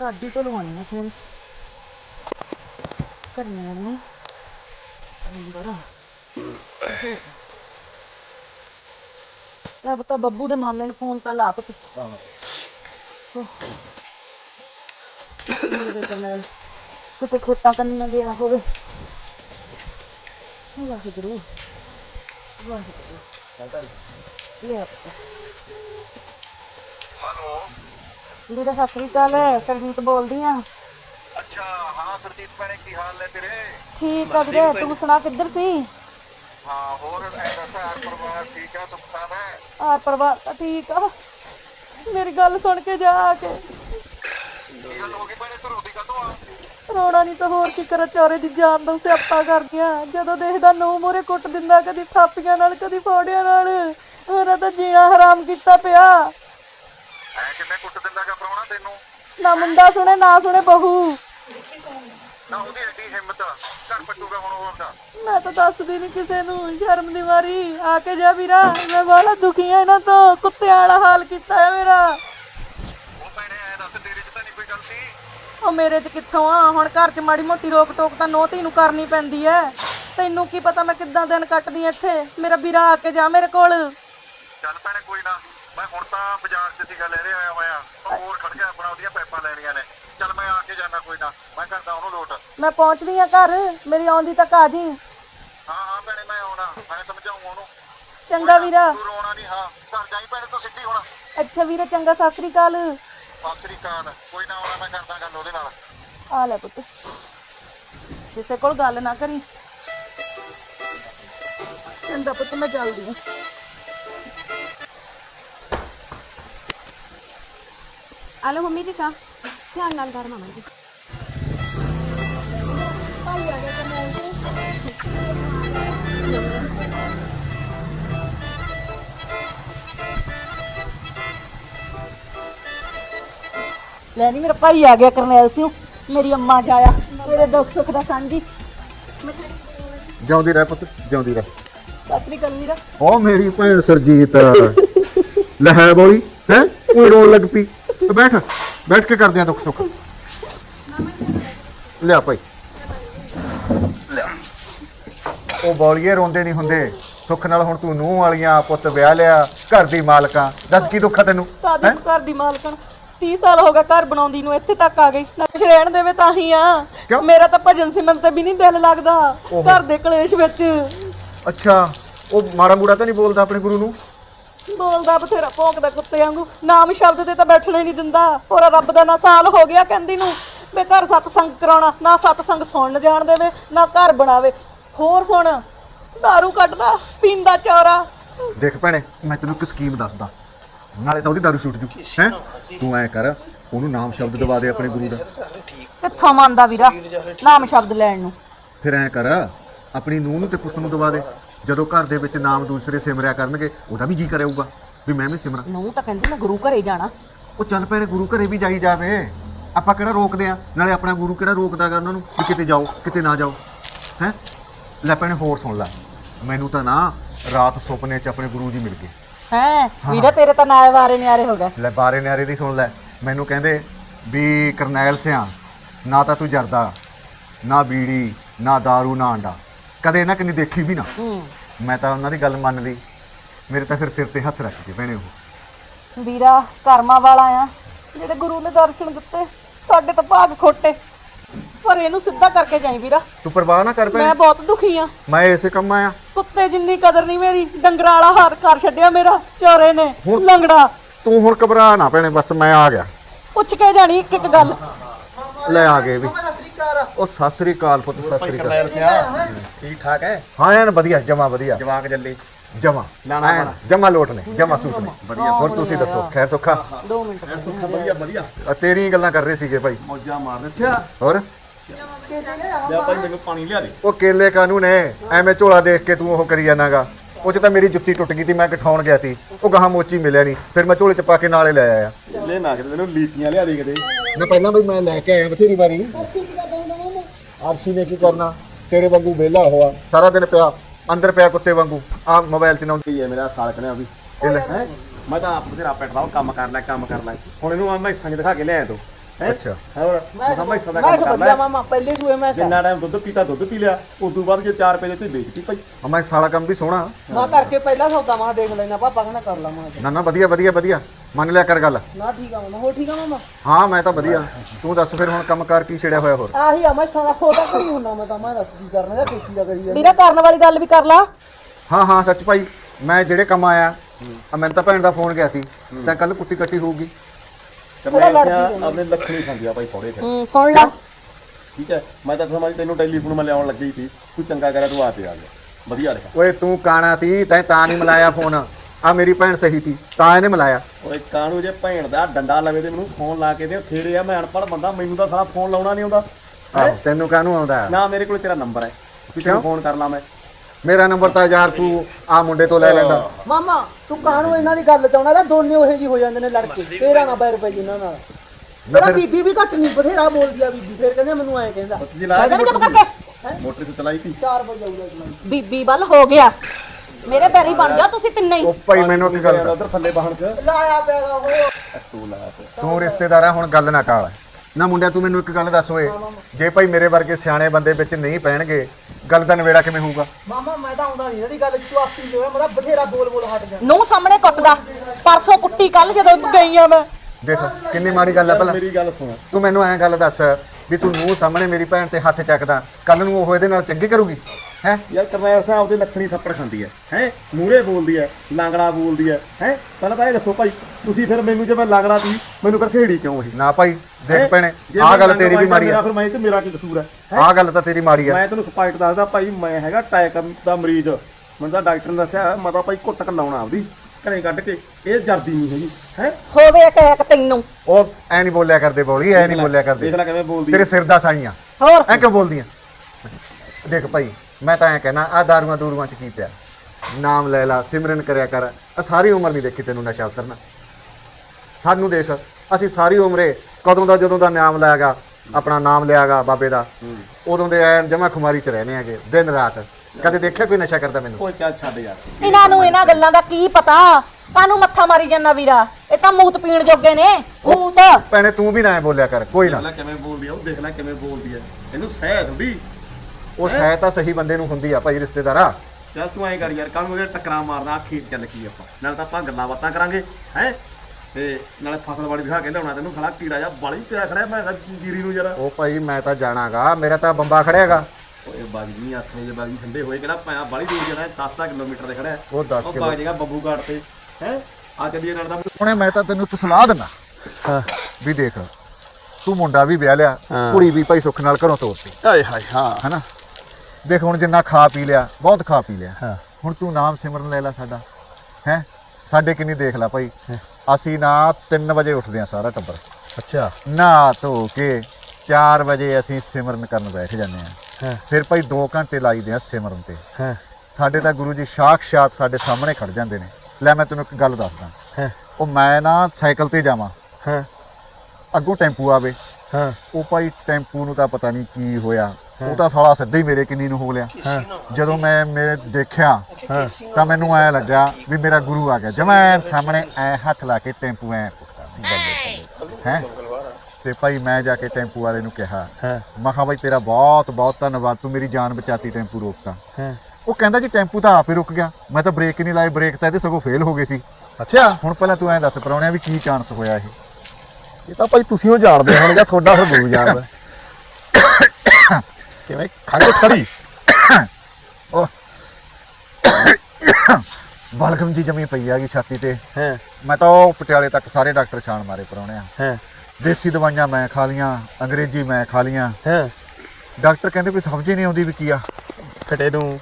ਰਾਡੀ ਤੋਂ ਲਵਾਉਣੀ ਆ ਫੋਨ ਕਰਨੇ ਨੇ ਅੰਦਰ ਲੈ ਬਤਾ ਬੱਬੂ ਦੇ ਮਾਮੇ ਨੂੰ ਫੋਨ ਤਾਂ ਲਾ ਕੋਲ ਕਿਤੇ ਖੋਟਾ ਕਰਨ ਨਾ ਗਿਆ ਹੋਵੇ। ਵਾਹਿਗੁਰੂ। ਵਾਹਿਗੁਰੂ। ਲੈ ਪੁੱਤ। ਹੈਲੋ ਵੀਰੇ ਸਤਿ ਸ੍ਰੀ ਅਕਾਲ। ਸਰਜੀਤ ਬੋਲਦੀ ਆ ਅੱਛਾ ਹਾਂ ਸਰਜੀਤ ਭੈਣੇ ਕੀ ਹਾਲ ਨੇ ਤੇਰੇ? ਠੀਕ ਆ ਵੀਰੇ ਤੂੰ ਸੁਣਾ ਕਿੱਧਰ ਸੀ? ਹਾਂ ਹੋਰ ਐ ਦੱਸ ਘਰ ਪਰਿਵਾਰ ਠੀਕ ਆ ਸੁਖ ਸਾਨ ਹੈ? ਆ ਪਰਿਵਾਰ ਤਾਂ ਠੀਕ ਆ। ਮੇਰੀ ਗੱਲ ਸੁਣ ਕੇ ਜਾ ਆ ਕੇ। ਕੀ ਗੱਲ ਹੋ ਗਈ ਭੈਣੇ ਤੂੰ ਰੋਦੀ ਕਦੋਂ ਆ? ਰੋਣਾ ਨਹੀਂ ਤਾਂ ਹੋਰ ਕੀ ਕਰਾਂ ਚੋਰੇ ਦੀ ਜਾਨ ਦਾ ਸਿਆਪਾ ਕਰ ਗਿਆ। ਜਦੋਂ ਦੇਖਦਾ ਨੂੰ ਮੂਰੇ ਕੁੱਟ ਦਿੰਦਾ ਕਦੀ ਥਾਪੀਆਂ ਨਾਲ ਕਦੀ ਫੋੜਿਆਂ ਨਾਲ। ਮੇਰਾ ਤਾਂ ਜੀਣਾ ਹਰਾਮ ਕੀਤਾ ਪਿਆ। ਐ ਕਿੰਨੇ ਕੁੱਟ ਦਿੰਦਾ ਗਾ ਪ੍ਰਾਹੁਣਾ ਤੈਨੂੰ? ਨਾ ਮੁੰਡਾ ਸੁਣੇ ਨਾ ਸੁਣੇ ਬਹੂ। ਨਾ ਉਹਦੀ ਐਡੀ ਹਿੰਮਤ ਘਰ ਪੱਟੂਗਾ ਹੁਣ ਹੋਰ ਦਾ ਮੈਂ ਤਾਂ ਦੱਸਦੀ ਨਹੀਂ ਕਿਸੇ ਨੂੰ ਸ਼ਰਮ ਦੀ ਮਾਰੀ ਆ ਕੇ ਜਾ ਵੀਰਾ ਮੈਂ ਬੜਾ ਦੁਖੀ ਆ ਇਹਨਾਂ ਤੋਂ। ਕੁੱਤਿਆਂ ਵਾਲਾ ਹਾਲ ਕੀਤਾ ਹੈ ਮੇਰਾ। ਉਹ ਭੈਣੇ ਐ ਦੱਸ ਤੇਰੇ 'ਚ ਤਾਂ ਨਹੀਂ ਕੋਈ ਗਲਤੀ ਉਹ ਮੇਰੇ ਚ ਕਿੱਥੋਂ ਆ? ਹੁਣ ਘਰ ਚ ਮਾੜੀ ਮੋਟੀ ਰੋਕ ਟੋਕ ਤਾਂ ਨੋਹ ਧੀ ਨੂੰ ਕਰਨੀ ਪੈਂਦੀ ਐ। ਤੈਨੂੰ ਕੀ ਪਤਾ ਮੈਂ ਕਿੱਦਾਂ ਦਿਨ ਕੱਟਦੀ ਐ ਇੱਥੇ? ਮੇਰਾ ਵੀਰਾ ਆ ਕੇ ਜਾ ਮੇਰੇ ਕੋਲ। ਚੱਲ ਭੈਣੇ ਕੋਈ ਨਾ। ਮੈਂ ਹੁਣ ਤਾਂ ਬਾਜ਼ਾਰ 'ਚ ਸੀਗਾ ਲੈ ਰਿਹਾ ਆਇਆ ਹੋਇਆ। ਉਹ ਹੋਰ ਖੜ ਗਿਆ ਆਪਣਾ ਉਹਦੀਆਂ ਪੈਪਾਂ ਲੈਣੀਆਂ ਨੇ। ਚੱਲ ਮੈਂ ਆ ਕੇ ਜਾਣਾ ਕੋਈ ਨਾ। ਮੈਂ ਕਰਦਾ ਉਹਨੂੰ ਲੋਟ। ਮੈਂ ਪਹੁੰਚਦੀ ਆ ਘਰ। ਮੇਰੀ ਆਉਂਦੀ ਤੱਕ ਆ ਜੀ ਹਾਂ ਹਾਂ ਭੈਣੇ ਮੈਂ ਆਉਣਾ। ਮੈਂ ਸਮਝਾਉਂ ਉਹਨੂੰ। ਚੰਗਾ ਵੀਰਾ। ਤੂੰ ਰੋਣਾ ਨਹੀਂ ਹਾਂ। ਘਰ ਜਾਈ ਭੈਣੇ ਤੂੰ ਸਿੱਧੀ ਹੁਣ। ਅੱਛਾ ਵੀਰਾ ਚੰਗਾ ਸਤਿ ਸ੍ਰੀ ਅਕਾਲ। ਸਤਿ ਸ੍ਰੀ ਅਕਾਲ। ਕੋਈ ਨਾ ਆਉਣਾ ਮੈਂ ਕਰਦਾ ਗੱਲ ਉਹਦੇ ਨਾਲ। ਆ ਲੈ ਪੁੱਤ। ਕਿਸੇ ਕੋਲ ਗੱਲ ਨਾ ਕਰੀ। ਚੰਗਾ ਪੁੱਤ ਮੈਂ ਚੱਲਦੀ ਆ ਆ ਲਓ ਮੰਮੀ ਜੀ ਚਾਹ। ਧਿਆਨ ਨਾਲ ਕਰ ਮਾਮਾ ਜੀ। ਲੈ ਨੀ ਮੇਰਾ ਭਾਈ ਆ ਗਿਆ ਕਰਨੈਲ ਸਿੰਘ ਮੇਰੀ ਅੰਮਾ ਜਾਇਆ ਮੇਰੇ ਦੁੱਖ ਸੁੱਖ ਦਾ ਸਾਂਝੀ। ਜਿਉਂਦੀ ਰਹਿ ਪੁੱਤ ਜਿਉਂਦੀ ਰਹਿ। ਸਤਿ ਅਕਾਲ ਵੀਰਾ। ਓ ਮੇਰੀ ਭੈਣ ਸਰਜੀਤ। ਲੈ ਹੈ ਬੋਲੀ ਹੈ? ਉਹ ਰੋਣ ਲੱਗ ਪਈ। ਤੇ ਬੈਠ ਬੈਠ ਕੇ ਕਰਦੇ ਆ ਦੁੱਖ ਸੁੱਖ। ਲਿਆ ਭਾਈ। ਲਿਆ। ਉਹ ਬੋਲੀਏ ਰੋਂਦੇ ਨਹੀਂ ਹੁੰਦੇ। ਸੁੱਖ ਨਾਲ ਹੁਣ ਤੂੰ ਨੂੰਹ ਵਾਲੀਆਂ ਪੁੱਤ ਵਿਆਹ ਲਿਆ ਘਰ ਦੀ ਮਾਲਕਾਂ। ਦੱਸ ਕੀ ਦੁੱਖ ਆ ਤੈਨੂੰ? ਹੈਂ? ਘਰ ਦੀ ਮਾਲਕਣ। 30 ਸਾਲ ਹੋ ਗਿਆ ਘਰ ਬਣਾਉਂਦੀ ਨੂੰ ਇੱਥੇ ਤੱਕ ਆ ਗਈ। ਨਾ ਕੁਛ ਰਹਿਣ ਦੇਵੇ ਤਾਂ ਹੀ ਆ। ਕਿਉਂ? ਮੇਰਾ ਤਾਂ ਭਜਨ ਸਿਮਰਨ ਤੇ ਵੀ ਨਹੀਂ ਦਿਲ ਲੱਗਦਾ। ਓਹੋ। ਘਰ ਦੇ ਕਲੇਸ਼ ਵਿੱਚ। ਅੱਛਾ ਉਹ ਮਾੜਾ ਮੂੜਾ ਤਾਂ ਨਹੀਂ ਬੋਲਦਾ ਆਪਣੇ ਗੁਰੂ ਨੂੰ? ਬੋਲਦਾ ਬਥੇਰਾ ਭੌਂਕਦਾ ਕੁੱਤੇ ਵਾਂਗੂ। ਨਾਮ ਸ਼ਬਦ ਤੇ ਤਾਂ ਬੈਠਣਾ ਹੀ ਨਹੀਂ ਦਿੰਦਾ। ਪੂਰਾ ਰੱਬ ਦਾ ਨਾ ਸਾਲ ਹੋ ਗਿਆ ਕਹਿੰਦੀ ਨੂੰ। ਵੀ ਘਰ ਸਤਸੰਗ ਕਰਾਉਣਾ ਨਾ ਸਤਸੰਗ ਸੁਣਨ ਜਾਣ ਦੇਵੇ ਨਾ ਘਰ ਬਣਾਵੇ। ਹੋਰ ਸੁਣ दारू ਕੱਢਦਾ ਪੀਂਦਾ ਚੌਰਾ। ਦੇਖ ਭੈਣੇ ਮੈਂ ਤੈਨੂੰ ਇੱਕ ਸਕੀਮ ਦੱਸਦਾ। ਨਾਲੇ ਤਾਂ ਉਹਦੀ ਦਾਰੂ ਛੁੱਟ ਜੂ ਹੈ? ਤੂੰ ਐ ਕਰ ਉਹਨੂੰ ਨਾਮ ਸ਼ਬਦ ਦਵਾ ਦੇ ਆਪਣੇ ਗੁਰੂ ਦਾ। ਕਿੱਥੋਂ ਮੰਨਦਾ ਵੀਰਾ ਨਾਮ ਸ਼ਬਦ ਲੈਣ ਨੂੰ? ਫਿਰ ਐ ਕਰ ਆਪਣੀ ਨੂੰਹ ਨੂੰ ਤੇ ਪੁੱਤ ਨੂੰ ਦਵਾ ਦੇ। ਜਦੋਂ ਘਰ ਦੇ ਵਿੱਚ ਨਾਮ ਦੂਸਰੇ ਸਿਮਰਿਆ ਕਰਨਗੇ ਉਹਦਾ ਵੀ ਜੀ ਕਰੇਊਗਾ ਵੀ ਮੈਂ ਵੀ ਸਿਮਰਾਂ। ਨੂੰ ਤਾਂ ਕਹਿੰਦੀ ਮੈਂ ਗੁਰੂ ਘਰੇ ਜਾਣਾ। ਉਹ ਚੱਲ ਭੈਣੇ ਗੁਰੂ ਘਰੇ ਵੀ ਜਾਈ ਜਾਵੇ। ਆਪਾਂ ਕਿਹੜਾ ਰੋਕਦੇ ਆ? ਨਾਲੇ ਆਪਣਾ ਗੁਰੂ ਕਿਹੜਾ ਰੋਕਦਾਗਾ ਉਹਨਾਂ ਨੂੰ ਵੀ ਕਿਤੇ ਜਾਓ ਕਿਤੇ ਨਾ ਜਾਓ। ਹੈ? ਲੈ ਭੈਣੇ ਹੋਰ ਸੁਣ ਲੈ। ਮੈਨੂੰ ਤਾਂ ਨਾ ਰਾਤ ਸੁਪਨੇ 'ਚ ਆਪਣੇ ਗੁਰੂ ਜੀ ਮਿਲ ਗਏ। ਹੈ? ਵੀਰਾ ਤੇਰੇ ਤਾਂ ਨਾਏ ਵਾਰੇ ਨਿਆਰੇ ਹੋ ਗਏ। ਲੈ ਬਾਰੇ ਨਿਆਰੇ ਦੀ ਸੁਣ ਲੈ। ਮੈਨੂੰ ਕਹਿੰਦੇ ਵੀ ਕਰਨੈਲ ਸਿਆਂ ਨਾ ਤਾਂ ਤੂੰ ਜਰਦਾ ਨਾ ਬੀੜੀ ਨਾ दारू ਨਾ ਅੰਡਾ। ਕਦੇ ਨਾ ਕਿੰਨੀ ਦੇਖੀ ਵੀ ਨਾ। ਹੂੰ। ਮੈਂ ਤਾਂ ਉਹਨਾਂ ਦੀ ਗੱਲ ਮੰਨ ਲਈ। ਮੇਰੇ ਤਾਂ ਫਿਰ ਸਿਰ ਤੇ ਹੱਥ ਰੱਖ ਕੇ ਭੈਣੇ ਉਹ। ਵੀਰਾ ਕਰਮਾਂ ਵਾਲਾ ਆ। ਜਿਹੜੇ ਗੁਰੂ ਨੇ ਦਰਸ਼ਨ ਦਿੱਤੇ ਸਾਡੇ ਤਾਂ ਭਾਗ ਖੋਟੇ। ਪਰ ਇਹਨੂੰ ਸਿੱਧਾ ਕਰਕੇ ਜਾਈ ਵੀਰਾ। ਤੂੰ ਪਰਵਾਹ ਨਾ ਕਰ ਮੈਂ ਭੈਣੇ ਬਹੁਤ ਦੁਖੀ ਆ। ਮੈਂ ਇਸੇ ਕੰਮ ਆਇਆ। ਕੁੱਤੇ ਜਿੰਨੀ ਕਦਰ ਨਹੀਂ ਮੇਰੀ ਡੰਗਰਾਂ ਵਾਲਾ ਹਾਰ ਕਰ ਛੱਡਿਆ ਮੇਰਾ ਚੋਰੇ ਨੇ ਹੁਣ- ਲੰਗੜਾ। ਤੂੰ ਹੁਣ ਘਬਰਾ ਨਾ ਭੈਣੇ ਬਸ ਮੈਂ ਆ ਗਿਆ। ਪੁੱਛ ਕੇ ਜਾਣੀ ਇੱਕ ਇੱਕ ਗੱਲ। ਲੈ ਆ ਗਏ ਵੀ। ਉਹ ਸਤਿ ਸ੍ਰੀ ਅਕਾਲ ਪੁੱਤ ਸਤਿ ਸ੍ਰੀ ਅਕਾਲ। ਠੀਕ ਠਾਕ ਹੈ? ਹਾਂ ਐਨ ਵਧੀਆ ਜਮਾ ਵਧੀਆ। ਜਵਾਕ ਜੱਲੀ। ਜਮਾ ਲਾਣਾ ਜਮਾ ਲੋਟ ਨੇ ਜਮਾ ਸੂਟ ਨੇ। ਵਧੀਆ ਹੋਰ ਤੁਸੀਂ ਦੱਸੋ ਖੈਰ ਸੁੱਖਾ? 2 ਮਿੰਟ ਸੁੱਖਾ ਵਧੀਆ ਵਧੀਆ। ਆ ਤੇਰੀਆਂ ਗੱਲਾਂ ਕਰ ਰਹੇ ਸੀਗੇ ਭਾਈ। ਮੌਜਾਂ ਮਾਰ ਅੱਛਾ ਹੋਰ? ਲਿਆ ਭਾਈ ਮੈਨੂੰ ਪਾਣੀ ਲਿਆ ਦੇ। ਉਹ ਕੇਲੇ ਕਾਨੂੰ ਨੇ? ਐਵੇਂ ਝੋਲਾ ਦੇਖ ਕੇ ਤੂੰ ਉਹ ਕਰੀ ਜਾਣਾਗਾ। ਉਹ ਚ ਤਾਂ ਮੇਰੀ ਜੁੱਤੀ ਟੁੱਟ ਗਈ ਤੀ ਮੈਂ ਕਠਾਉਣ ਗਿਆ ਸੀ ਉਹ ਗਾਹਾਂ ਮੋਚੀ ਮਿਲਿਆ ਨਹੀਂ ਫਿਰ ਮੈਂ ਝੋਲੇ ਚ ਪਾ ਕੇ ਨਾਲੇ ਲੈ ਆਇਆ। ਲੈ ਨਾ ਕਿਤੇ ਤੈਨੂੰ ਲੀਚੀਆਂ ਲਿਆ ਦੇ ਕਿਤੇ। ਮੈਂ ਪਹਿਲਾਂ ਬਈ ਮੈਂ ਲੈ ਕੇ ਆਇਆ ਬਥੇਰੀ ਵਾਰੀ। ਅਰਸ਼ੀ ਨੇ ਕੀ ਕਰਨਾ? ਤੇਰੇ ਵਾਂਗੂ ਵਿਹਲਾ ਹੋਆ ਸਾਰਾ ਦਿਨ ਪਿਆ ਅੰਦਰ ਪਿਆ ਕੁੱਤੇ ਵਾਂਗੂ। ਆ ਮੋਬਾਈਲ ਚ ਨਾ ਕੀ ਹੈ ਮੇਰਾ ਸਾਲਕ ਨੇ ਵੀ। ਇਹ ਲੈ ਹੈ? ਮੈਂ ਤਾਂ ਆਪ ਬਥੇਰਾ ਪੈਟਦਾ ਕੰਮ ਕਰ ਲੈ ਕੰਮ ਕਰ ਲੈ। ਹੁਣ ਇਹਨੂੰ ਆ ਮੈਂ ਸੰਗ ਦਿਖਾ ਕੇ ਲਿਆਇਆ ਤੂੰ। ਹੈਂ? ਅੱਛਾ। ਹੋਰ ਮਸਾਂ ਮੈਸਾਂ ਦਾ ਮੈਂ ਕੰਮ ਵਧੀਆ ਕਰਨਾ ਮਾਮਾ ਪਹਿਲੇ ਸੂਏ ਮੈਂ ਜਿੰਨਾ ਟਾਈਮ ਦੁੱਧ ਪੀਤਾ ਦੁੱਧ ਪੀ ਲਿਆ ਉਸ ਤੋਂ ਬਾਅਦ ਜੇ 4 ਰੁਪਏ ਦੇ ਕੋਈ ਵੇਚਤੀ ਭਾਈ। ਆ ਮੈਂ ਸਾਲਾ ਕੰਮ ਵੀ ਸੋਹਣਾ। ਮੈਂ ਕਰਕੇ ਪਹਿਲਾਂ ਸੌਦਾ ਮਾਂ ਦੇਖ ਲੈਣਾ ਪਾਪਾ ਕਹਿੰਦਾ ਕਰ ਲਾ ਮਾਂ ਨਾ ਨਾ ਵਧੀਆ ਵਧੀਆ ਵਧੀਆ। ਮੰਨ ਲਿਆ ਕਰ ਗੱਲ। ਨਾ ਠੀਕ ਆ ਮਾਮਾ ਹੋ ਠੀਕ ਆ ਮਾਮਾ? ਹਾਂ ਮੈਂ ਤਾਂ ਵਧੀਆ। ਤੂੰ ਦੱਸ ਫਿਰ ਹੁਣ ਕੰਮਕਾਰ ਕੀ ਛੇੜਿਆ ਹੋਇਆ ਹੋਰ? ਆਹੀ ਆ ਮੈਂ ਸਾਰਾ ਹੋਦਾ ਕਰੀ ਹੁੰਦਾ ਮੈਂ ਤਾਂ ਮੈਂ ਦੱਸ ਕੀ ਕਰਨਾ ਜਾਂ ਖੇਤੀ ਦਾ ਕਰੀ ਵੀਰੇ ਕਰਨ ਵਾਲੀ ਗੱਲ ਵੀ ਕਰ ਲਾ। ਹਾਂ ਹਾਂ ਸੱਚ ਭਾਈ ਮੈਂ ਜਿਹੜੇ ਕੰਮ ਆਇਆ ਆ ਮੈਨੂੰ ਤਾਂ ਭੈਣ ਦਾ ਫੋਨ ਗਿਆ ਸੀ ਤਾਂ ਕੱਲ ਕੁੱਟੀ ਕੱਟੀ ਹੋਊਗੀ। ਤੇ ਮੈਂ ਕਿਹਾ ਆਪਣੇ ਲੱਛਣੀ ਖਾਂਦੀ ਆ ਭਾਈ ਥੋੜੇ ਫਿਰ ਹੂੰ ਸੁਣ ਲਾ। ਠੀਕ ਹੈ ਮੈਂ ਤਾਂ ਸਮਝ ਤੈਨੂੰ ਟੈਲੀਫੋਨ ਮੈਂ ਲਿਆਉਣ ਲੱਗੀ ਸੀ ਤੂੰ ਚੰਗਾ ਕਰਿਆ ਤੂੰ ਆਪੇ ਆ ਗਿਆ। ਵਧੀਆ ਰਿਹਾ। ਓਏ ਤੂੰ ਕਾਣਾ ਤੀ ਤੈਂ ਤਾਂ ਨਹੀਂ ਮਿਲਾਇਆ ਫੋਨ। ਆ ਮੇਰੀ ਭੈਣ ਸਹੀ ਤੀ ਤਾਂ ਇਹਨੇ ਮਿਲਾਇਆ। ਓਏ ਕਾਣੂ ਜੇ ਭੈਣ ਦਾ ਡੰਡਾ ਲਵੇ ਤੇ ਮੈਨੂੰ ਫੋਨ ਲਾ ਕੇ ਦੇ ਫੇਰ ਆ ਮੈਂ ਅਨਪੜ੍ਹ ਬੰਦਾ ਮੈਨੂੰ ਤਾਂ ਸਾਲਾ ਫੋਨ ਲਾਉਣਾ ਨਹੀਂ ਆਉਂਦਾ। ਆਹੋ ਤੈਨੂੰ ਕਾਹਨੂੰ ਆਉਂਦਾ? ਨਾ ਮੇਰੇ ਕੋਲ ਤੇਰਾ ਨੰਬਰ ਹੈ। ਤੈਨੂੰ ਫੋਨ ਕਰ ਲਾਂ ਮੈਂ। ਮੇਰਾ ਨੰਬਰ ਤਾਂ ਯਾਰ ਤੂੰ ਆ ਮੁੰਡੇ ਤੋਂ ਲੈ ਲੈਂਦਾ। ਮਾਮਾ ਤੂੰ ਕਾਹਨੂੰ ਇਹਨਾਂ ਦੀ ਗੱਲ ਚਾਉਣਾ ਤਾਂ ਦੋਨੇ ਉਹੇ ਜੀ ਹੋ ਜਾਂਦੇ ਨੇ ਲੜ ਕੇ ਤੇਰਾ ਨਾ ਬੈਰ ਪੈ ਜਿਨ੍ਹਾਂ ਨਾਲ। ਮੈਂ ਤੇਰਾ ਫਿਰ ਬੀਬੀ ਵੀ ਘੱਟ ਨਹੀਂ ਬਥੇਰਾ ਬੋਲਦੀ ਆ ਬੀਬੀ। ਫਿਰ ਕਹਿੰਦੇ ਮੈਨੂੰ ਐਂ ਕਹਿੰਦਾ। ਜੀ ਚੁੱਪ ਮੋਟਰ ਕਰਕੇ। ਮੋਟਰ ਤੇ ਚਲਾਈ ਤੀ। 4 ਵਜੇ ਜਮਾਈ ਬੀਬੀ ਵੱਲ ਹੋ ਗਿਆ। ਮੇਰੇ ਪੈਰੀ ਬਣ ਜਾ ਤੁਸੀਂ ਤਿੰਨੇ ਹੀ। ਉਹ ਭਾਈ ਮੈਨੂੰ ਕੀ ਗੱਲ ਉਧਰ ਥੱਲੇ ਬਾਹਣ ਚ। ਲਾਇਆ ਪਿਆਗਾ ਉਹ। ਤੂੰ ਲਾਇਆ ਤੇ ਰਿਸ਼ਤੇਦਾਰ ਹੁਣ ਗੱਲ ਨਾ ਟਾਲ। ਨਾ ਮੁੰਡਿਆ ਤੂੰ ਮੈਨੂੰ ਇੱਕ ਗੱਲ ਦੱਸ ਓਏ। ਜੇ ਭਾਈ ਮੇਰੇ ਵਰਗੇ ਸਿਆਣੇ ਬੰਦੇ ਵਿੱਚ ਨਹੀਂ ਪੈਣਗੇ ਗੱਲ ਦਾ ਨਵੇੜਾ ਕਿਵੇਂ ਹੋਊਗਾ? ਮਾਮਾ ਮੈਂ ਤਾਂ ਆਉਂਦਾ ਨਹੀਂ ਇਹਦੀ ਗੱਲ ਚ ਤੂੰ ਆਪੀ ਜੋ ਮੈਂ ਤਾਂ ਬਥੇਰਾ ਬੋਲ ਬੋਲ ਹਟ ਜਾ ਨੂੰ ਸਾਹਮਣੇ ਕੁੱਟਦਾ। ਪਰਸੋਂ ਕੁੱਟੀ ਕੱਲ ਜਦੋਂ ਗਈ ਆ ਮੈਂ। ਦੇਖ ਕਿੰਨੀ ਮਾੜੀ ਗੱਲ ਆ ਭਲਾ। ਮੇਰੀ ਗੱਲ ਸੁਣ। ਤੂੰ ਮੈਨੂੰ ਐਂ ਗੱਲ ਦੱਸ ਵੀ ਤੂੰ ਨੂੰ ਸਾਹਮਣੇ ਮੇਰੀ ਭੈਣ ਤੇ ਹੱਥ ਚੱਕਦਾ ਕੱਲ ਨੂੰ ਉਹ ਇਹਦੇ ਨਾਲ ਚੰਗੀ ਕਰੂਗੀ? ਹੈ? ਯਾਰ ਕਰਨੈਲ ਸਾਹਿਬ ਦੇ ਲੱਛਣੀ ਥੱਪੜ ਖਾਂਦੀ ਹੈ ਹੈ? ਮੂਰੇ ਬੋਲਦੀ ਹੈ ਲਾਂਗੜਾ ਬੋਲਦੀ ਹੈ ਹੈ? ਪਹਿਲਾਂ ਤਾਂ ਇਹ ਦੱਸੋ ਭਾਈ ਤੁਸੀਂ ਫਿਰ ਮੈਨੂੰ ਜੇ ਮੈਂ ਲਾਂਗੜਾ ਸੀ ਮੈਨੂੰ ਕਰਸੇੜੀ ਕਿਉਂ ਹੋਈ ਨਾ ਭਾਈ ਹੈਂ? ਦੇਖ ਆਹ ਮੈਂ ਗੱਲ ਤੇਰੀ ਵੀ ਮਾੜੀ ਮੇਰਾ ਆ ਫਿਰ ਮੈਂ ਤੇ ਮੇਰਾ ਕੀ ਕਸੂਰ ਹੈ ਹੈਂ? ਆਹ ਗੱਲ ਤਾਂ ਤੇਰੀ ਮਾੜੀ ਆ ਮੈਂ ਤੈਨੂੰ ਸਪਾਈਟ ਦੱਸਦਾ ਭਾਈ ਮੈਂ ਹੈਗਾ ਟੈਕ ਦਾ ਮਰੀਜ਼। ਮੈਨੂੰ ਤਾਂ ਡਾਕਟਰ ਨੇ ਦੱਸਿਆ ਮੈਂ ਤਾਂ ਭਾਈ ਘੁੱਟ ਕੇ ਲਾਉਣਾ ਆਪਦੀ ਘਰੇ ਕੱਢ ਕੇ ਇਹ ਜਰਦੀ ਨਹੀਂ ਹੈਗੀ ਹੈ? ਹੋਵੇ ਟੈਕ ਤੈਨੂੰ। ਉਹ ਐ ਨਹੀਂ ਬੋਲਿਆ ਕਰਦੇ ਬੋਲੀ ਐ ਨਹੀਂ ਬੋਲਿਆ ਕਰਦੇ। ਦੇਖ ਲੈ ਕਿਵੇਂ ਬੋਲਦੀ ਤੇਰੇ ਸਿਰ ਦਾ ਸਾਈਆਂ ਹੋਰ। ਐ ਕਿਉਂ ਬੋਲਦੀਆਂ ਦੇਖ ਭਾਈ ਮੈਂ ਤਾਂ ਐ ਕਹਿਣਾ ਆ ਦਾਰੂਆਂ ਦੂਰੂਆਂ ਚ ਕੀ ਪਿਆ? ਨਾਮ ਲੈ ਲਾ ਸਿਮਰਨ ਕਰਿਆ ਕਰ ਆ ਸਾਰੀ ਉਮਰ ਨਹੀਂ ਦੇਖੀ ਤੈਨੂੰ ਨਸ਼ਾ ਉਤਰਨਾ। ਸਾਨੂੰ ਦੇਖ ਅਸੀਂ ਸਾਰੀ ਉਮਰੇ ਕਦੋਂ ਦਾ ਜਦੋਂ ਦਾ ਨਾਮ ਲਿਆਗਾ ਆਪਣਾ ਨਾਮ ਲਿਆਗਾ ਬਾਬੇ ਦਾ ਉਦੋਂ ਦੇ ਐਨ ਜਮਾ ਖੁਮਾਰੀ ਚ ਰਹਿੰਦੇ ਹੈਗੇ ਦਿਨ ਰਾਤ। ਕਦੇ ਦੇਖਿਆ ਕੋਈ ਨਸ਼ਾ ਕਰਦਾ ਮੈਨੂੰ? ਓਏ ਚੱਲ ਛੱਡ ਯਾਰ। ਇਹਨਾਂ ਨੂੰ ਇਹਨਾਂ ਗੱਲਾਂ ਦਾ ਕੀ ਪਤਾ? ਕਾਨੂੰ ਮੱਥਾ ਮਾਰੀ ਜਾਂਦਾ ਵੀਰਾ? ਇਹ ਤਾਂ ਮੂਤ ਪੀਣ ਜੋਗੇ ਨੇ ਮੂਤ। ਭੈਣੇ ਤੂੰ ਵੀ ਨਾ ਐ ਬੋਲਿਆ ਕਰ ਕੋਈ ਨਾ। ਲੈ ਕਿਵੇਂ ਬੋਲਦੀ ਆ ਉਹ ਦੇਖ ਲੈ ਕਿਵੇਂ ਬੋਲਦੀ ਹੈ ਇਹਨੂੰ ਸਹਿ ਥੋੜੀ ਉਹ ਸ਼ਾਇਦ ਤਾਂ ਸਹੀ ਬੰਦੇ ਨੂੰ ਹੁੰਦੀ ਆ ਭਾਈ ਰਿਸ਼ਤੇਦਾਰਾ। ਚੱਲ ਤੂੰ ਐਂ ਕਰ ਯਾਰ ਕੱਲ ਨੂੰ ਜਿਹੜਾ ਟੱਕਰਾਂ ਮਾਰਨਾ ਖੇਤ ਚੱਲ ਕੀ ਆਪਾਂ। ਨਾਲ ਤਾਂ ਆਪਾਂ ਗੱਲਾਂ ਬਾਤਾਂ ਕਰਾਂਗੇ ਹੈ? ਤੇ ਨਾਲੇ ਫਸਲ ਵਾੜੀ ਦਿਖਾ ਕੇ ਲਿਆਉਣਾ ਤੈਨੂੰ ਖੜਾ ਕੀੜਾ ਜਾਂ ਬਾਲੀ ਪਿਆ ਖੜਿਆ ਮੈਂ ਕਿਹਾ ਜੀਰੀ ਨੂੰ ਜਰਾ। ਉਹ ਭਾਈ ਮੈਂ ਤਾਂ ਜਾਣਾਗਾ ਮੇਰਾ ਤਾਂ ਬੰਬਾ ਖੜਿਆਗਾ ਓਏ ਬਾਗੀ ਨਹੀਂ ਆਥਣੇ ਜੇ ਬਾਗੀ ਠੰਡੇ ਹੋਏ ਕਿਹੜਾ ਪਾਇਆ ਬਾਲੀ ਦੂਰ ਜਾਣਾ 10 ਕਿਲੋਮੀਟਰ ਦੇ ਖੜਿਆ। ਉਹ 10 ਉਹ ਕਿਲੋ ਬਾਗ ਜੇਗਾ ਬੱਬੂ ਘਾਟ ਤੇ ਹੈ? ਆ ਚੱਲੀਏ ਨਾਲ ਦਾ ਹੁਣੇ ਮੈਂ ਤਾਂ ਤੈਨੂੰ ਇੱਕ ਸਲਾਹ ਦਿੰਦਾ। ਹਾਂ। ਵੀ ਦੇਖ ਤੂੰ ਮੁੰਡਾ ਵੀ ਵਿਆਹ ਲਿਆ। ਕੁੜੀ ਵੀ ਭਾਈ ਸੁੱਖ ਨਾਲ ਘਰੋਂ ਤੋਰਤੀ। ਆਏ ਹਾਏ ਹਾਂ। ਹੈਨਾ? ਦੇਖ ਹੁਣ ਜਿੰਨਾ ਖਾ ਪੀ ਲਿਆ ਬਹੁਤ ਖਾ ਪੀ ਲਿਆ। ਹਾਂ। ਹੁਣ ਤੂੰ ਨਾਮ ਸਿਮਰਨ ਲੈ ਲੈ ਸਾਡਾ। ਹੈ? ਸਾਡੇ ਕਿੰਨੀ ਦੇਖ ਲੈ ਭਾਈ। ਅਸੀਂ ਨਾ 3 ਵਜੇ ਉੱਠਦੇ ਆ ਸਾਰਾ ਟੱਬਰ। ਅੱਛਾ। ਨਹਾ ਧੋ ਕੇ 4 ਵਜੇ ਅਸੀਂ ਸਿਮਰਨ ਕਰਨ ਬੈਠ ਜਾਂਦੇ ਆ ਹਾਂ। ਫਿਰ ਭਾਈ 2 ਘੰਟੇ ਲਾਈਦੇ ਆ ਸਿਮਰਨ ਤੇ। ਹਾਂ। ਸਾਡੇ ਤਾਂ ਗੁਰੂ ਜੀ ਸਾਖਸ਼ਾਤ ਸਾਡੇ ਸਾਹਮਣੇ ਖੜ ਜਾਂਦੇ ਨੇ। ਲੈ ਮੈਂ ਤੈਨੂੰ ਇੱਕ ਗੱਲ ਦੱਸਦਾ। ਹਾਂ। ਉਹ ਮੈਂ ਨਾ ਸਾਈਕਲ ਤੇ ਜਾਵਾਂ। ਹਾਂ। ਅੱਗੋਂ ਟੈਂਪੂ ਆਵੇ। ਹਾਂ। ਉਹ ਭਾਈ ਟੈਂਪੂ ਨੂੰ ਤਾਂ ਪਤਾ ਨਹੀਂ ਕੀ ਹੋਇਆ। ਉਹ ਤਾਂ ਸਾਲਾ ਸਿੱਧਾ ਹੀ ਮੇਰੇ ਕਿੰਨੀ ਨੂੰ ਹੋ ਲਿਆ ਹਾਂ ਜਦੋਂ ਮੈਂ ਮੇਰੇ ਦੇਖਿਆ ਹਾਂ। ਤਾਂ ਮੈਨੂੰ ਐ ਲੱਗਾ ਵੀ ਮੇਰਾ ਗੁਰੂ ਆ ਗਿਆ। ਜਮੈਂ ਐਨ ਸਾਹਮਣੇ ਐ ਹੱਥ ਲਾ ਕੇ ਟੈਂਪੂ ਐ ਹੈ? ਤੇ ਭਾਈ ਮੈਂ ਜਾ ਕੇ ਟੈਂਪੂ ਵਾਲੇ ਨੂੰ ਕਿਹਾ ਹਾਂ। ਮੈਂ ਕਿਹਾ ਭਾਈ ਤੇਰਾ ਬਹੁਤ ਬਹੁਤ ਧੰਨਵਾਦ। ਤੂੰ ਮੇਰੀ ਜਾਨ ਬਚਾਤੀ ਟੈਂਪੂ ਰੋਕਤਾ। ਹਾਂ। ਉਹ ਕਹਿੰਦਾ ਜੀ ਟੈਂਪੂ ਤਾਂ ਆਪੇ ਰੁਕ ਗਿਆ। ਮੈਂ ਤਾਂ ਬ੍ਰੇਕ ਹੀ ਨਹੀਂ ਲਾਏ। ਬ੍ਰੇਕ ਤਾਂ ਇਹਦੇ ਸਗੋਂ ਫੇਲ ਹੋ ਗਏ ਸੀ। ਅੱਛਾ। ਹੁਣ ਪਹਿਲਾਂ ਤੂੰ ਐਂ ਦੱਸ ਪਰਾਉਣਿਆ ਵੀ ਕੀ ਚਾਂਸ ਹੋਇਆ ਇਹ? ਇਹ ਤਾਂ ਭਾਈ ਤੁਸੀਂ ਉਹ ਜਾਣਦੇ ਹੋ ਜਾਂ ਤੁਹਾਡਾ ਫਿਰ ਗੁਰੂ ਜਾਣਦਾ। ਕਿਵੇਂ? ਖੰਗ ਖੜੀ। ਉਹ ਬਲਗਮ ਜੀ ਜਮੀ ਪਈ ਹੈਗੀ ਛਾਤੀ ਤੇ। ਹਾਂ। ਮੈਂ ਤਾਂ ਉਹ ਪਟਿਆਲੇ ਤੱਕ ਸਾਰੇ ਡਾਕਟਰ ਛਾਣ ਮਾਰੇ ਪਰਾਉਣਿਆ ਹਾਂ। ਦੇਸੀ ਦਵਾਈਆਂ ਮੈਂ ਖਾ ਲੀਆਂ ਅੰਗਰੇਜ਼ੀ ਮੈਂ ਖਾ ਲੀਆਂ। ਹਾਂ। ਡਾਕਟਰ ਕਹਿੰਦੇ ਕੋਈ ਸਮਝ ਹੀ ਨਹੀਂ ਆਉਂਦੀ ਵੀ ਕੀ ਆ। ਫਟੇ ਨੂੰ।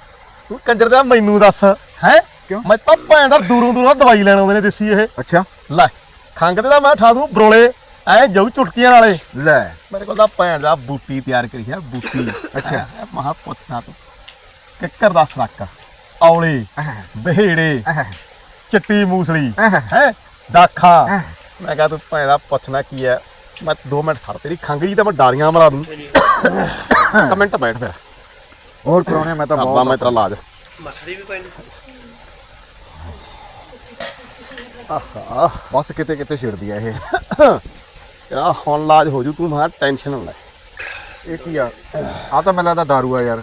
ਤੂੰ ਕੰਜਰ ਦਾ ਮੈਨੂੰ ਦੱਸ। ਹੈ? ਕਿਉਂ? ਮੈਂ ਤਾਂ ਭੈਣ ਦਾ ਦੂਰੋਂ ਦੂਰੋਂ ਦਵਾਈ ਲੈਣ ਆਉਂਦੇ ਨੇ ਦੇਸੀ ਇਹ। ਅੱਛਾ। ਲੈ। ਖੰਗ ਤੇ ਤਾਂ ਮੈਂ ਠਾ ਦੂੰ ਬਰੋਲੇ। ਐ ਜਾਊ ਚੁਟਕੀਆਂ ਨਾਲੇ। ਲੈ। ਮੇਰੇ ਕੋਲ ਤਾਂ ਭੈਣ ਦਾ ਬੂਟੀ ਤਿਆਰ ਕਰੀ ਹੈ ਬੂਟੀ। ਅੱਛਾ। ਮਹਾ ਪੁੱਛਣਾ ਤੂੰ ਕਿੱਕਰ ਦਾ ਸਰਾਕਾ ਔਲੇ ਬਹੇੜੇ ਚਿੱਟੀ ਮੂਸਲੀ ਹੈ ਦਾਖਾ। ਮੈਂ ਕਿਹਾ ਤੂੰ ਭੈਣ ਦਾ ਪੁੱਛਣਾ ਕੀ ਹੈ ਮੈਂ 2 ਮਿੰਟ ਖੜ ਤੇਰੀ ਖੰਗ ਜੀ ਤਾਂ ਮੈਂ ਡਾਰੀਆਂ ਮਰਾ ਦੂੰ। ਕਮੈਂਟ ਬੈਠ ਫਿਰ। ਹੋਰ ਪਰਾਉਣਿਆ ਮੈਂ ਤਾਂ ਬਹੁਤ ਮੈਂ ਤੇਰਾ ਲਾਜ ਆਹਾ। ਬਸ ਕਿਤੇ ਕਿਤੇ ਛਿੜਦੀ ਆ ਇਹ। ਯਾ ਹੁਣ ਇਲਾਜ ਹੋ ਜੂ ਤੂੰ ਮਾ ਟੈਨਸ਼ਨ ਨਾ ਲੈ। ਇਹ ਕੀ ਆ? ਆ ਤਾਂ ਮੈਨੂੰ ਲੱਗਦਾ ਦਾਰੂ ਆ ਯਾਰ।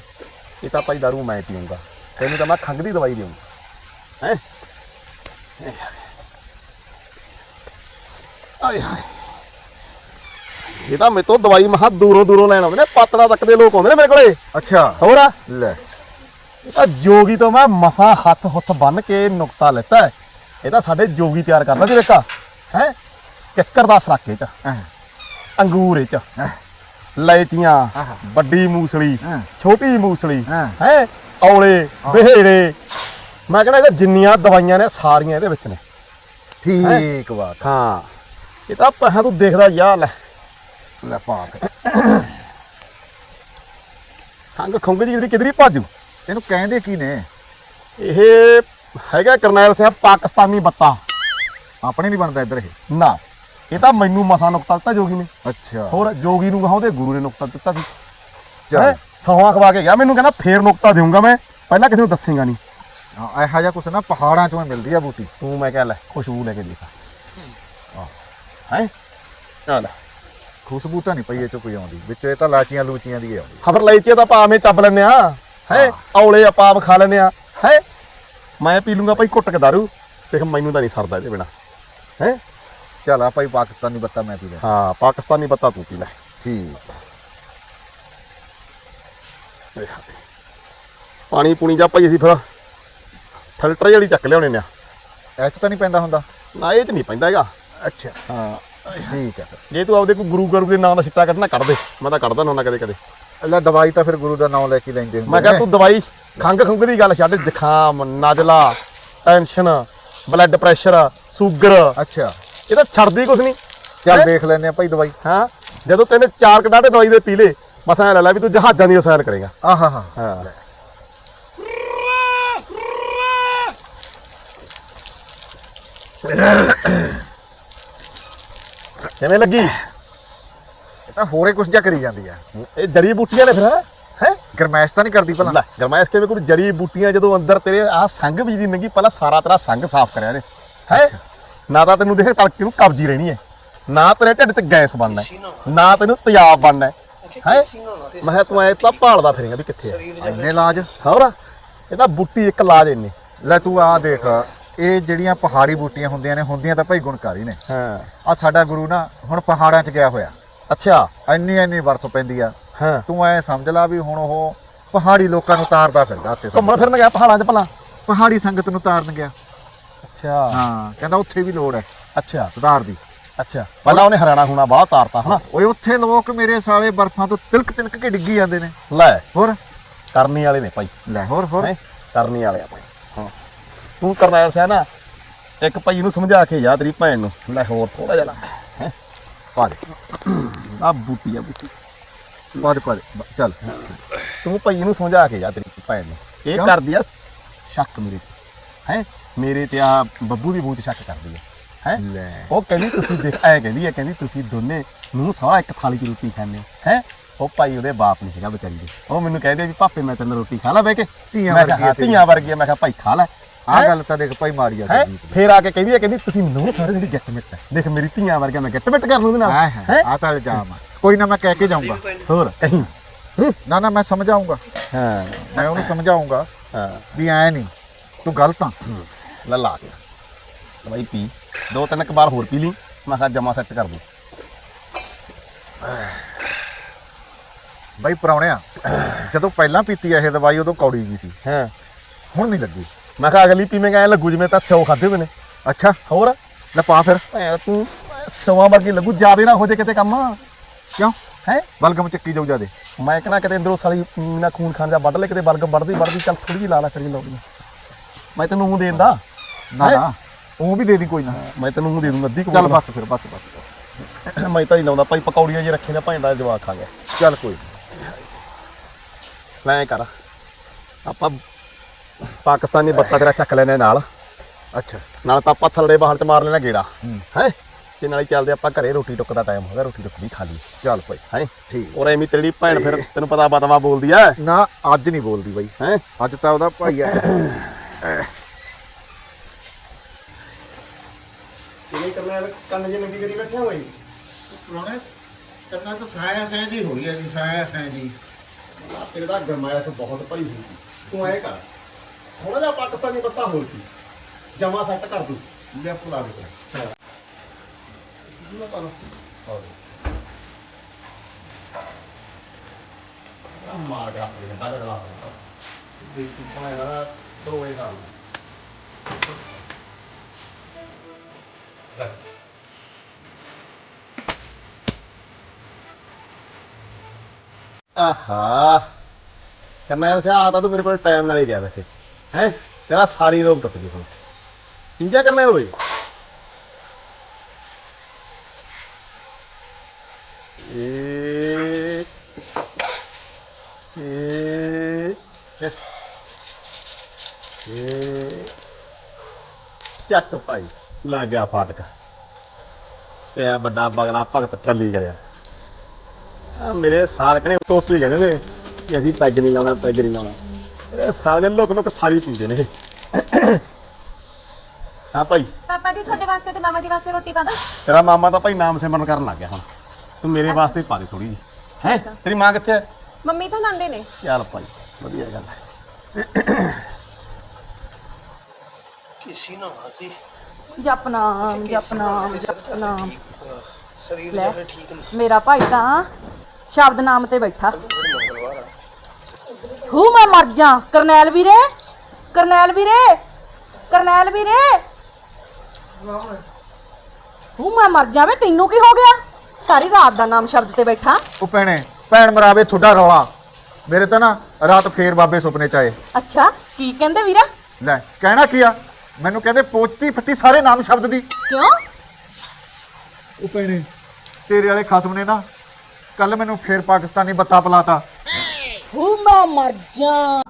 ਇਹ ਤਾਂ ਭਾਈ ਦਾਰੂ ਮੈਂ ਪੀਊਂਗਾ। ਤੈਨੂੰ ਤਾਂ ਮੈਂ ਖੰਗ ਦੀ ਦਵਾਈ ਦੇਵਾਂ ਹੈ? ਆਏ ਹਾਏ। ਇਹ ਤਾਂ ਮੇਰੇ ਤੋਂ ਦਵਾਈ ਮਹਾ ਦੂਰੋਂ ਦੂਰੋਂ ਲੈਣ ਆਉਂਦੇ ਨੇ ਪਾਤੜਾ ਤੱਕ ਦੇ ਲੋਕ ਆਉਂਦੇ ਨੇ ਮੇਰੇ ਕੋਲੇ। ਅੱਛਾ। ਹੋਰ ਆ? ਲੈ। ਇਹ ਤਾਂ ਜੋਗੀ ਤੋਂ ਮੈਂ ਮਸਾ ਹੱਥ ਹੁੱਥ ਬੰਨ ਕੇ ਨੁਕਤਾ ਲੈਤਾ। ਇਹ ਤਾਂ ਸਾਡੇ ਜੋਗੀ ਤਿਆਰ ਕਰਦਾ ਸੀ ਵੇਖਾ। ਹੈ? ਚੱਕਰ ਦਾ ਸਰਾਕੇ ਚ ਅੰਗੂਰ ਚ ਲੈਚੀਆਂ। ਵੱਡੀ ਮੂਸਲੀ। ਛੋਟੀ ਮੂਸਲੀ ਹਾਂ। ਔਲੇ ਬਹਿੜੇ। ਮੈਂ ਕਹਿੰਦਾ ਇਹ ਜਿੰਨੀਆਂ ਦਵਾਈਆਂ ਨੇ ਸਾਰੀਆਂ ਇਹਦੇ ਵਿੱਚ ਨੇ। ਠੀਕ ਬਾਤ। ਹਾਂ। ਇਹ ਤਾਂ ਪਹਿਲਾਂ ਤੂੰ ਦੇਖਦਾ ਯਾ ਲੈ। ਲੈ ਪਾ ਕੇ। ਖੰਗ ਖੁੰਗ ਜੀ ਜਿਹੜੀ ਕਿਧਰੀ ਭਾਜੂ ਇਹਨੂੰ ਕਹਿੰਦੇ ਕੀ ਨੇ? ਇਹ ਹੈਗਾ ਕਰਨੈਲ ਸਿੰਘ ਪਾਕਿਸਤਾਨੀ ਬੱਤਾ। ਆਪਣੇ ਨਹੀਂ ਬਣਦਾ ਇੱਧਰ ਇਹ। ਨਾ। ਇਹ ਤਾਂ ਮੈਨੂੰ ਮਸਾ ਨੁਕਤਾ ਦਿੱਤਾ ਜੋਗੀ ਨੇ। ਅੱਛਾ। ਹੋਰ ਜੋਗੀ ਨੂੰ ਕਹਾਂ ਉਹਦੇ ਗੁਰੂ ਨੇ ਨੁਕਤਾ ਦਿੱਤਾ ਸੀ। ਚੱਲ। ਹੈ? ਸੌਹਾਂ ਖਵਾ ਕੇ ਗਿਆ ਮੈਨੂੰ ਕਹਿੰਦਾ ਫੇਰ ਨੁਕਤਾ ਦੇਊਂਗਾ ਮੈਂ। ਪਹਿਲਾਂ ਕਿਸੇ ਨੂੰ ਦੱਸੇਗਾ ਨਹੀਂ। ਹਾਂ ਇਹੋ ਜਿਹਾ ਕੁਛ ਨਾ ਪਹਾੜਾਂ ਚੋਂ ਹੀ ਮਿਲਦੀ ਆ ਬੂਟੀ। ਤੂੰ ਮੈਂ ਕਹਿ ਲੈ ਖੁਸ਼ਬੂ ਲੈ ਕੇ ਦੇਖ। ਹੈ? ਆ ਲੈ। ਖੁਸ਼ਬੂ ਤਾਂ ਨਹੀਂ ਪਈ ਇਹ ਚੋਂ ਕੋਈ ਆਉਂਦੀ। ਵਿੱਚ ਇਹ ਤਾਂ ਲਾਚੀਆਂ ਲੂਚੀਆਂ ਦੀ ਆਉਂਦੀ। ਖਬਰ ਲਈ ਚੇ ਤਾਂ ਭਾਵੇਂ ਚੱਬ ਲੈਨੇ ਆ। ਹੈ? ਔਲੇ ਆਪਾਂ ਆਪ ਖਾ ਲੈਨੇ ਆ। ਹੈ? ਮੈਂ ਪੀ ਲੂੰਗਾ ਭਾਈ ਘੁੱਟ ਕੇ ਦਾਰੂ। ਦੇਖ ਮੈਨੂੰ ਤਾਂ ਨਹੀਂ ਸਰਦਾ ਇਹਦੇ ਬਿਨਾ। ਹੈ? ਚੱਲ ਆ ਭਾਈ ਪਾਕਿਸਤਾਨੀ ਬੱਤਾ ਮੈਂ ਪੀ ਲੈ ਹਾਂ ਪਾਕਿਸਤਾਨੀ ਬੱਤਾ ਤੂੰ ਪੀ ਲੈ। ਠੀਕ। ਪਾਣੀ ਪੂਣੀ ਜਾ ਭਾਈ ਅਸੀਂ ਫਿਰ। ਫਿਲਟਰ ਜਿਹੜੀ ਚੱਕ ਲਿਆਉਣੇ ਨੇ ਇਹ ਚ ਤਾਂ ਨਹੀਂ ਪੈਂਦਾ ਹੁੰਦਾ? ਨਾ ਇਹ ਚ ਨਹੀਂ ਪੈਂਦਾ ਹੈਗਾ। ਅੱਛਾ। ਹਾਂ। ਠੀਕ ਹੈ ਜੇ ਤੂੰ ਆਪਦੇ ਕੋਈ ਗੁਰੂ ਗਰੂ ਦੇ ਨਾਮ ਦਾ ਛਿੱਟਾ ਕੱਢਣਾ ਕੱਢ ਦੇ। ਮੈਂ ਤਾਂ ਕੱਢਦਾ ਨਾ ਕਦੇ ਕਦੇ ਫਿਰ ਲੈ ਦਵਾਈ ਤਾਂ ਫਿਰ ਗੁਰੂ ਦਾ ਨਾਮ ਲੈ ਕੇ ਲੈਂਦੇ ਹੁੰਦੇ ਮੈਂ ਕਿਹਾ। ਤੂੰ ਦਵਾਈ ਖੰਗ ਖੰਗ ਦੀ ਗੱਲ ਛੱਡ। ਜ਼ੁਕਾਮ ਨਜ਼ਲਾ ਟੈਨਸ਼ਨ ਬਲੱਡ ਪ੍ਰੈਸ਼ਰ ਸ਼ੂਗਰ ਅੱਛਾ। ਇਹ ਤਾਂ ਛੱਡਦੀ ਕੁਛ ਨਹੀਂ ਚੱਲ? ਦੇਖ ਲੈਂਦੇ ਆ ਭਾਈ ਦਵਾਈ। ਹਾਂ ਜਦੋਂ ਤੈਨੇ ਚਾਰ ਕਟਾਟੇ ਦਵਾਈ ਦੇ ਪੀ ਲੇ ਬਸ ਐ ਲੈ ਲੈ ਵੀ ਤੂੰ ਜਹਾਜ਼ਾਂ ਦੀ ਸੈਰ ਕਰੇਗਾ। ਆਹਾ ਹਾ ਹਾਂ। ਕਿਵੇਂ ਲੱਗੀ? ਇਹ ਤਾਂ ਹੋਰੇ ਕੁਛ ਜਾ ਕਰੀ ਜਾਂਦੀ ਆ। ਇਹ ਜੜੀ ਬੂਟੀਆਂ ਨੇ ਫਿਰ ਹੈ? ਗਰਮੈਸ਼ ਤਾਂ ਨਹੀਂ ਕਰਦੀ ਭਲਾ। ਲੈ ਗਰਮਾਇਸ਼ ਕਿਵੇਂ ਕੋਈ ਜੜੀ ਬੂਟੀਆਂ ਜਦੋਂ ਅੰਦਰ ਤੇਰੇ ਆ ਸੰਗ ਵੀ ਦੀ ਨੰਗੀ ਪਹਿਲਾਂ ਸਾਰਾ ਤੇਰਾ ਸੰਗ ਸਾਫ਼ ਕਰਿਆ ਨੇ ਹੈ? ਨਾ ਤਾਂ ਤੈਨੂੰ ਦੇਖ ਤੜਕੇ ਨੂੰ ਕਬਜੀ ਰਹਿਣੀ ਹੈ। ਨਾ ਤੇਰੇ ਢਿੱਡ 'ਚ ਗੈਸ ਬਣਨਾ ਹੈ, ਨਾ ਤੈਨੂੰ ਤਿਆਬ ਬਣਨਾ ਹੈ। ਹੈ? ਮੈਂ ਕਿਹਾ ਤੂੰ ਐ ਤਾਂ ਭਾਲਦਾ ਫਿਰੇਗਾ ਵੀ ਕਿੱਥੇ ਆ। ਇੰਨੇ ਇਲਾਜ ਹੋਰ? ਇਹ ਤਾਂ ਬੁੱਟੀ ਇੱਕ ਲਾਜ ਇੰਨੇ। ਲੈ ਤੂੰ ਆ ਦੇਖ ਇਹ ਜਿਹੜੀਆਂ ਪਹਾੜੀ ਬੂਟੀਆਂ ਹੁੰਦੀਆਂ ਨੇ ਹੁੰਦੀਆਂ ਤਾਂ ਭਾਈ ਗੁਣਕਾਰੀ ਨੇ। ਹਾਂ। ਆ ਸਾਡਾ ਗੁਰੂ ਨਾ ਹੁਣ ਪਹਾੜਾਂ 'ਚ ਗਿਆ ਹੋਇਆ। ਅੱਛਾ। ਇੰਨੀ ਇੰਨੀ ਬਰਫ਼ ਪੈਂਦੀ ਆ। ਹਾਂ। ਤੂੰ ਐ ਸਮਝ ਲਾ ਵੀ ਹੁਣ ਉਹ ਪਹਾੜੀ ਲੋਕਾਂ ਨੂੰ ਤਾਰਦਾ ਫਿਰਦਾ ਉੱਤੇ ਘੁੰਮਣ ਫਿਰਨ ਗਿਆ ਪਹਾੜਾਂ 'ਚ ਭਲਾ। ਪਹਾੜੀ ਸੰਗਤ ਨੂੰ ਤਾਰਨ ਗਿਆ। ਅੱਛਾ। ਹਾਂ ਕਹਿੰਦਾ ਉੱਥੇ ਵੀ ਲੋੜ ਹੈ। ਅੱਛਾ। ਸੁਧਾਰ ਦੀ। ਅੱਛਾ। ਪਹਿਲਾਂ ਉਹਨੇ ਹਰਿਆਣਾ ਹੁਣਾ ਬਾਹਲਾ ਤਾਰਤਾ ਹਨਾ? ਓਏ ਉੱਥੇ ਲੋਕ ਮੇਰੇ ਸਾਲੇ ਬਰਫ਼ਾਂ ਤੋਂ ਤਿਲਕ ਤਿਲਕ ਕੇ ਡਿੱਗੀ ਜਾਂਦੇ ਨੇ। ਲੈ। ਹੋਰ? ਕਰਨੀ ਵਾਲੇ ਨੇ ਭਾਈ। ਲੈ ਹੋਰ ਹੋਰ? ਕਰਨੀ ਵਾਲੇ ਆ ਭਾਈ। ਹਾਂ। ਤੂੰ ਕਰਨੈਲ ਸਿਆ ਨਾ ਇੱਕ ਭਾਈ ਨੂੰ ਸਮਝਾ ਕੇ ਜਾ ਤੇਰੀ ਭੈਣ ਨੂੰ। ਲੈ ਹੋਰ ਥੋੜਾ ਜਿਹਾ ਹੈ? ਪਾ ਦੇ। ਆ ਬੂਟੀ ਆ ਬੂਟੀ। ਪਾ ਦੇ ਪਾ ਦੇ। ਚੱਲ। ਤੂੰ ਭਾਈ ਨੂੰ ਸਮਝਾ ਕੇ ਜਾ ਤੇਰੀ ਭੈਣ ਨੂੰ। ਇਹ? ਕਰਦੀ ਆ ਸ਼ੱਕ ਮੇਰੇ ਹੈ? ਮੇਰੇ ਤੇ ਆ ਬੱਬੂ ਦੀ ਬੂਤ ਸ਼ੱਕ ਕਰਦੀ ਆ ਹੈ? ਲੈ। ਉਹ ਕਹਿੰਦੀ ਤੁਸੀਂ ਦੇਖ ਐ ਕਹਿੰਦੀ ਹੈ ਕਹਿੰਦੀ ਤੁਸੀਂ ਦੋਨੇ ਨੂੰ ਸਾਰਾ ਇੱਕ ਥਾਲੀ 'ਚ ਰੋਟੀ ਖਾਂਦੇ ਹੋ ਹੈ? ਉਹ ਭਾਈ ਉਹਦੇ ਬਾਪ ਨਹੀਂ ਹੈਗਾ ਵਿਚਾਰੀ ਦੇ। ਉਹ ਮੈਨੂੰ ਕਹਿੰਦੇ ਵੀ ਪਾਪੇ ਮੈਂ ਤੈਨੂੰ ਰੋਟੀ ਖਾ ਲਾ ਬਹਿ ਕੇ। ਧੀਆਂ ਵਰਗੀ ਆ ਹਾਂ। ਧੀਆਂ ਵਰਗੀ ਆ। ਮੈਂ ਕਿਹਾ ਭਾਈ ਖਾ ਲੈ। ਹੈਂ? ਗੱਲ ਤਾਂ ਦੇਖ ਭਾਈ ਮਾੜੀ ਆ ਹੈ। ਫੇਰ ਆ ਕੇ ਕਹਿੰਦੀ ਹੈ ਕਹਿੰਦੀ ਤੁਸੀਂ ਮੈਨੂੰ ਸਾਰੇ ਜਿਹੜੀ ਗਿੱਟ ਮਿੱਟ ਹੈ ਦੇਖ ਮੇਰੀ ਧੀਆਂ ਵਰਗਾ ਮੈਂ ਗਿੱਟ ਮਿੱਟ ਕਰ ਲੂੰ ਉਹਦੇ ਨਾਲ ਹੈ ਆ ਤਾਂ ਆ। ਕੋਈ ਨਾ ਮੈਂ ਕਹਿ ਕੇ ਜਾਊਂਗਾ। ਹੋਰ ਕਹੀਂ। ਨਾ ਨਾ ਮੈਂ ਸਮਝਾਉਂਗਾ ਹਾਂ। ਮੈਂ ਉਹਨੂੰ ਸਮਝਾਉਂਗਾ ਹਾਂ। ਵੀ ਐ ਨਹੀਂ ਤੂੰ ਗਲਤ ਆ। ਲੈ ਲਾ ਕੇ। ਦਵਾਈ ਪੀ। ਦੋ ਤਿੰਨ ਕੁ ਵਾਰ ਹੋਰ ਪੀ ਲਈ। ਮੈਂ ਕਿਹਾ ਜਮਾ ਸੈੱਟ ਕਰ ਦੂੰ। ਬਾਈ ਪਰਾਉਣਿਆ ਜਦੋਂ ਪਹਿਲਾਂ ਪੀਤੀ ਇਹ ਦਵਾਈ ਉਦੋਂ ਕੌੜੀ ਜੀ ਸੀ। ਹਾਂ। ਹੁਣ ਨਹੀਂ ਲੱਗੀ। ਮੈਂ ਕਿਹਾ ਅਗਲੀ ਪੀਵੇਂਗਾ ਐ ਲੱਗੂ ਜਿਵੇਂ ਤਾਂ ਸਿਓ ਖਾਦੇ ਹੋਏ ਨੇ। ਅੱਛਾ ਹੋਰ? ਲੈ ਪਾ ਫਿਰ। ਭੈਣ ਤੂੰ। ਸਿਉਆਂ ਵਰਗੀ ਲੱਗੂ। ਜਿਆਦੇ ਨਾ ਹੋ ਜੇ ਕਿਤੇ ਕੰਮ। ਕਿਉਂ? ਹੈ? ਬਲਗਮ ਚੱਕੀ ਜਾਊ ਜਾਦੇ ਮੈਂ ਕਹਿੰਦਾ ਕਿਤੇ ਅੰਦਰੋਂ ਸਾਲੀ ਨਾ ਖੂਨ ਖਾਨ ਜਾ ਵੱਢ ਲੈ ਕਿਤੇ ਬਲਗਮ ਵੱਢਦੀ ਵੱਢਦੀ ਚੱਲ ਥੋੜੀ ਜਿਹੀ ਲਾ ਲਾ ਕਰੀ ਲਾਉਣੀ ਮੈਂ ਤੈਨੂੰ ਉਹ ਦੇਂਦਾ ਨਾ? ਨਾ। ਉਹ ਵੀ ਦੇ ਦੀ ਕੋਈ ਨਾ। ਮੈਂ ਤੈਨੂੰ ਉਹ ਦੇ ਦੂੰਗਾ ਅੱਧੀ ਕੁ ਚੱਲ ਬੋਤਲ। ਬਸ ਫਿਰ ਬਸ ਬਸ। ਮੈਂ। ਤਾਂ ਹੀ ਲਾਉਂਦਾ ਭਾਈ ਪਕੌੜੀਆਂ ਜੇ ਰੱਖੇ ਨੇ ਭਾਂ ਦਾ ਜਵਾਬ ਖਾ ਗਿਆ ਚੱਲ ਕੋਈ ਲੈ ਐਂ ਕਰ। ਆਪਾਂ ਪਾਕਿਸਤਾਨੀ ਬੱਤਾ ਤੇਰਾ ਚੱਕ ਲੈਣੇ ਨਾਲ। ਅੱਛਾ। ਨਾਲ ਤਾਂ ਆਪਾਂ ਥੱਲੜੇ ਬਾਹਰ ਚ ਮਾਰ ਲੈਣਾ ਗੇੜਾ। ਹੂੰ। ਹੈ? ਤੇ ਨਾਲ ਚੱਲਦੇ ਆਪਾਂ ਘਰੇ ਰੋਟੀ ਟੁੱਕ ਦਾ ਟਾਈਮ ਹੋ ਗਿਆ ਰੋਟੀ ਟੁੱਕ ਵੀ ਖਾ ਲਈ ਚੱਲ ਭਾਈ। ਹੈ? ਠੀਕ। ਔਰ ਐਵੇਂ ਤੇਰੀ ਭੈਣ ਫਿਰ ਤੈਨੂੰ ਪਤਾ ਬਤਵਾ ਬੋਲਦੀ ਐ। ਨਾ ਅੱਜ ਨਹੀਂ ਬੋਲਦੀ ਬਾਈ। ਹੈ? ਅੱਜ ਤਾਂ ਉਹਦਾ ਭਾਈ ਆ ਕਿਵੇਂ ਕਰਨਾ ਕੰਨ ਜੇ ਨੰਗੀ ਕਰੀ ਬੈਠਿਆ ਹੋਈ ਪੁਰਾਣੇ ਕੰਨਾਂ ਤੋਂ ਸਾਇਆ ਸਾਇਆ ਜੀ ਹੋਈ ਹੈ ਜੀ ਸਾਇਆ ਸਾਇਆ ਜੀ ਤੇਰੇ ਦਾ ਗਰਮਾਇਸ਼ ਬਹੁਤ ਭਰੀ ਹੋਈ ਤੂੰ ਐ ਕਰ ਥੋੜਾ ਜਿਹਾ ਪਾਕਿਸਤਾਨੀ ਪੱਤਾ ਹੋਰ ਕੀ ਜਮਾ ਸੈੱਟ ਕਰ ਦੂ। ਲੈ ਪੁਲਾ ਦੇ ਨਾ ਕਰ ਹੋਰ ਆ ਮਾਰ ਗਿਆ ਆਪਣੇ ਦਾ। ਗਲਾ ਦੇਖ ਤੂੰ ਪਾਇਆ ਨਾ ਦੋਵੇਂ ਕੰਮ ਆਹਾ ਕਰਨਾ ਉਸੇ ਆਦਾ ਤੂੰ ਮੇਰੇ ਕੋਲ ਟਾਈਮ ਨਾਲ ਹੀ ਗਿਆ ਵੈਸੇ। ਹੈ? ਤੇਰਾ ਸਾਰੀ ਰੋਗ ਟੁੱਟ ਗਈ ਹੁਣ। ਇੰਜਾ ਕਰਨਾ ਹੋਈ ਏ ਏ ਏ ਚੱਕ ਭਾਈ। ਲੱਗ ਗਿਆ ਫਾਟਕ। ਤੇ ਆ ਵੱਡਾ ਬਗਲਾ ਭਗਤ ਟੱਲੀ ਕਰਿਆ। ਆ ਮੇਰੇ ਸਾਲਕਣੇ ਟੋਪੀ ਕਹਿੰਦੇ ਨੇ ਕਿ ਅਸੀਂ ਪੈਗ ਨਹੀਂ ਲਾਉਣਾ ਪੈਗ ਨਹੀਂ ਲਾਉਣਾ। ਇਹ ਸਾਲਕਣੇ ਲੋਕ ਲੋਕ ਸਾਰੀ ਪੀਂਦੇ ਨੇ ਹਾਂ ਭਾਈ। ਪਾਪਾ ਜੀ ਤੁਹਾਡੇ ਵਾਸਤੇ ਤੇ ਮਾਮਾ ਜੀ ਵਾਸਤੇ ਰੋਟੀ ਪਾ ਦਾਂ ਤੇਰਾ ਮਾਮਾ ਤਾਂ ਭਾਈ ਨਾਮ ਸਿਮਰਨ ਕਰਨ ਲੱਗ ਗਿਆ ਹੁਣ। ਤੂੰ ਮੇਰੇ ਵਾਸਤੇ ਪਾ ਦੇ ਥੋੜੀ ਜੀ ਹੈ? ਤੇਰੀ ਮਾਂ ਕਿੱਥੇ ਹੈ ਮੰਮੀ ਤਾਂ ਲਾਂਦੇ ਨੇ। ਚੱਲ ਭਾਈ ਵਧੀਆ ਗੱਲ ਹੈ। ਕਿਸੇ ਨਾ ਜਪਨਾਮ ਸਰੀਰ ਲੈ। ਜਿਹੜੇ ਠੀਕ ਨਹੀਂ। ਮੇਰਾ ਭਾਈ ਤਾਂ ਸ਼ਬਦ ਨਾਮ ਤੇ ਬੈਠਾ। ਮੰਗਲਵਾਰ ਆ ਹੂ ਮੈਂ ਮਰ ਜਾ। ਕਰਨੈਲ ਵੀਰੇ ਕਰਨੈਲ ਵੀਰੇ ਕਰਨੈਲ ਵੀਰੇ। ਹੂ ਮੈਂ ਮਰ ਜਾਵੇ ਤੈਨੂੰ ਕੀ ਹੋ ਗਿਆ? ਸਾਰੀ ਰਾਤ ਦਾ ਨਾਮ ਸ਼ਬਦ ਤੇ ਬੈਠਾ। ਉਹ ਭੈਣੇ ਭੈਣ ਮਰਾਵੇ ਤੁਹਾਡਾ ਰੌਲਾ। ਮੇਰੇ ਤਾਂ ਨਾ ਰਾਤ ਫੇਰ ਬਾਬੇ ਸੁਪਨੇ ਚ ਆਏ। ਅੱਛਾ ਕੀ ਕਹਿੰਦੇ ਵੀਰਾ? ਲੈ ਕਹਿਣਾ ਕੀ ਆ? ਮੈਨੂੰ ਕਹਿੰਦੇ ਪੋਚਤੀ ਫੱਟੀ ਸਾਰੇ ਨਾਮ ਸ਼ਬਦ ਦੀ। ਕਿਉਂ? ਉਹ ਭੈਣੇ ਤੇਰੇ ਵਾਲੇ ਖਸਮ ਨੇ ਨਾ ਕੱਲ ਮੈਨੂੰ ਫੇਰ ਪਾਕਿਸਤਾਨੀ ਬੱਤਾ ਪਲਾਤਾ। ਹੂ ਮੈਂ ਮਰ ਜਾ।